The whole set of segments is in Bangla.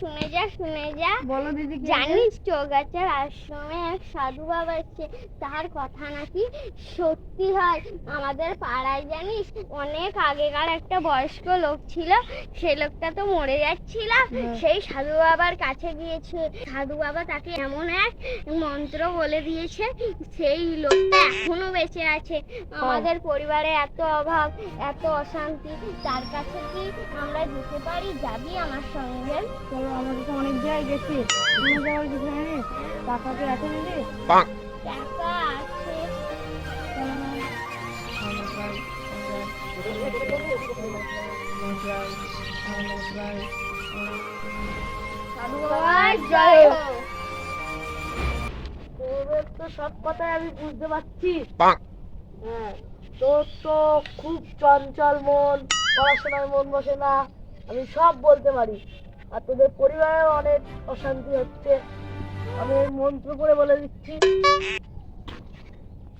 শুনে যা শুনে যা। বলো দিদি জানিস চৌগাছার আশ্রমে এক সাধু বাবা আছে তার কথা নাকি সত্যি হয়। আমাদের পাড়ায় জানিস অনেক আগেকার একটা বয়স্ক লোক ছিল সে লোকটা তো মরে যাচ্ছিল। হ্যাঁ। সেই সাধু বাবার কাছে গিয়েছে। সাধু বাবা তাকে এমন এক মন্ত্র বলে দিয়েছে সেই লোকটা এখনও বেঁচে আছে। আমাদের পরিবারে এত অভাব এত অশান্তি তার কাছে কি আমরা যেতে পারি? যাবি আমার সঙ্গে? তো অনেক জায়গায় গেছি। যাওয়ার কিছু টাকা কি আছে টাকা আছে। সব কথাই আমি বুঝতে পারছি। হ্যাঁ তোর তো খুব চঞ্চল মন পড়াশোনায় মন বসে না। আমি সব বলতে পারি। আর তোদের পরিবারেও অনেক অশান্তি হচ্ছে। আমি মন্ত্র করে বলে দিচ্ছি।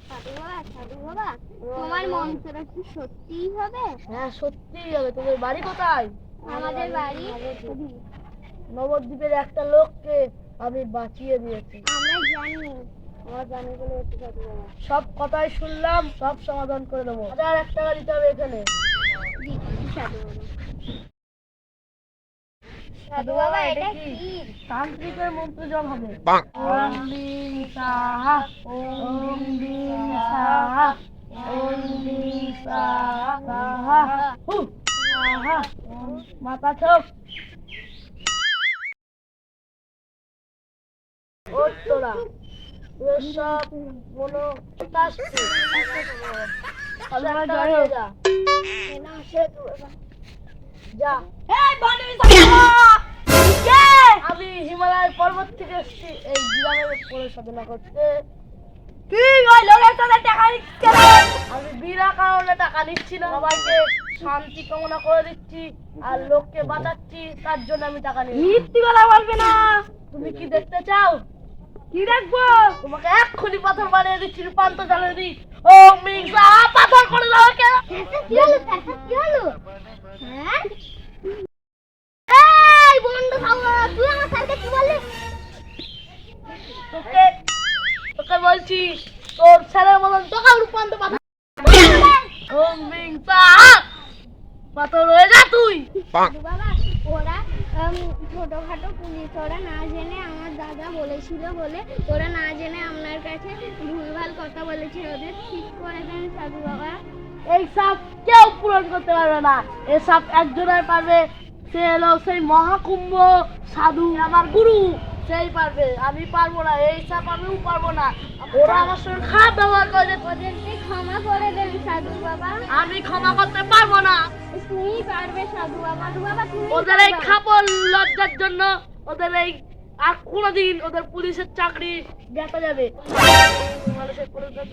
সাধু বাবা সাধু বাবা তোমার মন্ত্র কি সত্যিই হবে? হ্যাঁ সত্যিই হবে। তোদের বাড়ি কোথায়? আমাদের বাড়ি নবদ্বীপের একটা লোককে আমি বাঁচিয়ে দিয়েছি। আমরা জানি। আমার জানি বলে সব কথাই শুনলাম সব সমাধান করে দেবো। হাজার এক টাকা দিতে হবে এখানে। সাধু সাধু বাবা এটা কি? তান্ত্রিকের মন্ত্র জপ হবে। ওম বিং সাহা ওম বিং সাহা ওম বিং সাহা হু সাহা মাথা চোখ ও তোরা তোর সব মনো হিমালয় পর্বত টাকা নিচ্ছি না। সবাইকে শান্তি কামনা করে দিচ্ছি আর লোককে বাঁচাচ্ছি, তার জন্য আমি টাকা নিচ্ছি। মিথ্যি না। তুমি কি দেখতে চাও? কি দেখব? তোমাকে এক্ষুনি পাথর বানিয়ে দিচ্ছি পান্ত জানে দি ও মিংসা পাথর করে দাও কে বলছি তোর ছেলের মতন পাথর হয়ে যা তুই। বাবা ওরা ছোটখাটো পুলিশ ওরা না জেনে আমার দাদা বলেছিল বলে ওরা না জেনে আপনার কাছে ভুলভাল কথা বলেছে ওদের ঠিক করে দেন সাধু বাবা। এই সাপ কেউ পূরণ করতে পারবে না। এই সাপ একজনের পারবে সে হলো সেই মহাকুম্ভ সাধু আমার গুরু। সেই পারবে আমি পারব না এই সাপ আমিও পারব না। ওরা আমার সঙ্গে খারাপ ব্যবহার করে ওদেরকে ক্ষমা করে দেন সাধু বাবা? আমি ক্ষমা করতে পারব না। তুমি পারবে সাধু বাবা বাবা তুমি ওদের এই খাপড় লজ্জার জন্য ওদের এই আর কোনোদিন ওদের পুলিশের চাকরি দেখা যাবে। মানুষের পুলিশের